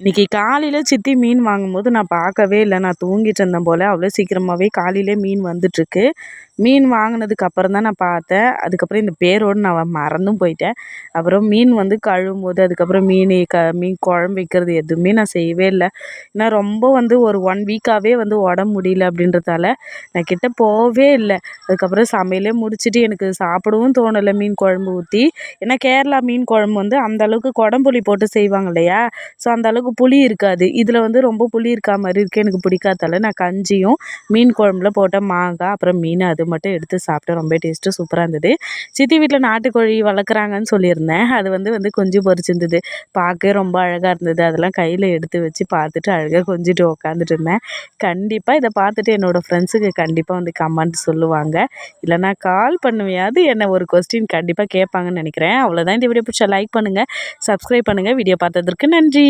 இன்றைக்கி காலையில் சித்தி மீன் வாங்கும்போது நான் பார்க்கவே இல்லை. நான் தூங்கிட்டு இருந்தேன் போல். அவ்வளோ சீக்கிரமாகவே காலையிலே மீன் வந்துட்டுருக்கு மீன் வாங்கினதுக்கு அப்புறம் தான் நான் பார்த்தேன். அதுக்கப்புறம் இந்த பேரோடு நான் மறந்தும் போயிட்டேன். அப்புறம் மீன் வந்து கழுவும் போது அதுக்கப்புறம் மீன் க மீன் குழம்பு வைக்கிறது எதுவுமே நான் செய்யவே இல்லை. ஏன்னா ரொம்ப வந்து ஒரு ஒன் வீக்காகவே வந்து உடம்பு முடியல அப்படின்றதால நான் கிட்ட போகவே இல்லை. அதுக்கப்புறம் சமையலே முடிச்சுட்டு எனக்கு சாப்பிடவும் தோணலை மீன் குழம்பு ஊற்றி ஏன்னா கேரளா மீன் குழம்பு வந்து அந்தளவுக்கு குடம்புளி போட்டு செய்வாங்க இல்லையா? ஸோ அந்தளவுக்கு புளி இருக்காது. இதில் வந்து ரொம்ப புளி இருக்கா மாதிரி இருக்குது எனக்கு பிடிக்காதால நான் கஞ்சியும் மீன் குழம்புல போட்ட மாங்காய் அப்புறம் மீன் அது மட்டும் எடுத்து சாப்பிட்டேன் ரொம்ப டேஸ்ட்டு சூப்பராக இருந்தது. சித்தி வீட்டில் நாட்டுக்கோழி வளர்க்குறாங்கன்னு சொல்லியிருந்தேன். அது வந்து வந்து கொஞ்சம் பொறிச்சிருந்தது பார்க்கவே ரொம்ப அழகாக இருந்தது. அதெல்லாம் கையில் எடுத்து வச்சு பார்த்துட்டு அழகாக கொஞ்சிட்டு உட்காந்துட்டு இருந்தேன். கண்டிப்பாக இதை பார்த்துட்டு என்னோடய ஃப்ரெண்ட்ஸுக்கு கண்டிப்பாக வந்து கமெண்ட் சொல்லுவாங்க. இல்லைனா கால் பண்ணுவையாவது என்னை ஒரு கொஸ்டின் கண்டிப்பாக கேட்பாங்கன்னு நினைக்கிறேன். அவ்வளோதான் இந்த வீடியோ பிடிச்சா லைக் பண்ணுங்கள் சப்ஸ்கிரைப் பண்ணுங்கள் வீடியோ பார்த்ததற்கு நன்றி.